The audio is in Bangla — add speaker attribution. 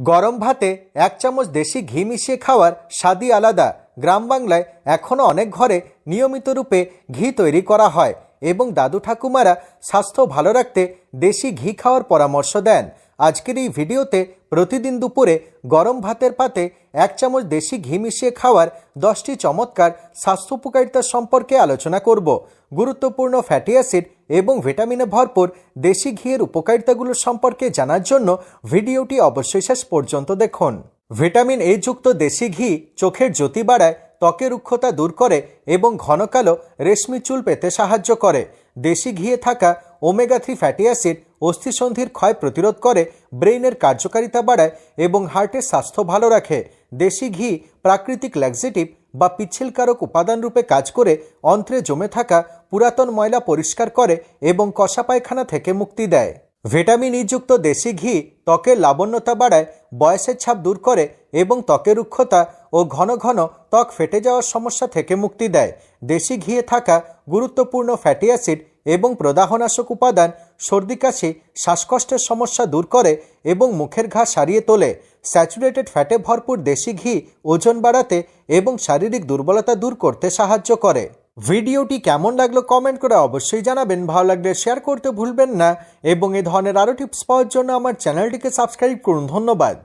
Speaker 1: গরম ভাতে এক চামচ দেশি ঘি মিশিয়ে খাওয়ার স্বাদই আলাদা। গ্রাম বাংলায় এখনও অনেক ঘরে নিয়মিত রূপে ঘি তৈরি করা হয় এবং দাদু ঠাকুমারা স্বাস্থ্য ভালো রাখতে দেশি ঘি খাওয়ার পরামর্শ দেন। আজকের এই ভিডিওতে প্রতিদিন দুপুরে গরম ভাতের পাতে এক চামচ দেশি ঘি মিশিয়ে খাওয়ার দশটি চমৎকার স্বাস্থ্য উপকারিতা সম্পর্কে আলোচনা করব। গুরুত্বপূর্ণ ফ্যাটি অ্যাসিড এবং ভিটামিনে ভরপুর দেশি ঘিয়ের উপকারিতাগুলো সম্পর্কে জানার জন্য ভিডিওটি অবশ্যই শেষ পর্যন্ত দেখুন। ভিটামিন এ যুক্ত দেশি ঘি চোখের জ্যোতি বাড়ায় ত্বকের রুক্ষতা দূর করে এবং ঘন কালো রেশমি চুল পেতে সাহায্য করে। দেশি ঘিয়ে থাকা ওমেগা থ্রি ফ্যাটি অ্যাসিড অস্থিসন্ধির ক্ষয় প্রতিরোধ করে, ব্রেইনের কার্যকারিতা বাড়ায় এবং হার্টের স্বাস্থ্য ভালো রাখে। দেশি ঘি প্রাকৃতিক ল্যাক্সেটিভ বা পিচ্ছিলকারক উপাদান রূপে কাজ করে, অন্ত্রে জমে থাকা পুরাতন ময়লা পরিষ্কার করে এবং কষা পায়খানা থেকে মুক্তি দেয়। ভিটামিন ই যুক্ত দেশি ঘি ত্বকের লাবণ্যতা বাড়ায়, বয়সের ছাপ দূর করে এবং ত্বকের রুক্ষতা ও ঘন ঘন ত্বক ফেটে যাওয়ার সমস্যা থেকে মুক্তি দেয়। দেশি ঘিয়ে থাকা গুরুত্বপূর্ণ ফ্যাটি অ্যাসিড এবং প্রদাহনাশক উপাদান সর্দি কাশি, শ্বাসকষ্টের সমস্যা দূর করে এবং মুখের ঘা সারিয়ে তোলে। স্যাচুরেটেড ফ্যাটে ভরপুর দেশি ঘি ওজন বাড়াতে এবং শারীরিক দুর্বলতা দূর করতে সাহায্য করে। ভিডিওটি কেমন লাগল কমেন্ট করে অবশ্যই জানাবেন। ভালো লাগলে শেয়ার করতে ভুলবেন না। এবং এ ধরনের আরও টিপস পাওয়ার জন্য আমার চ্যানেলটিকে সাবস্ক্রাইব করুন। ধন্যবাদ।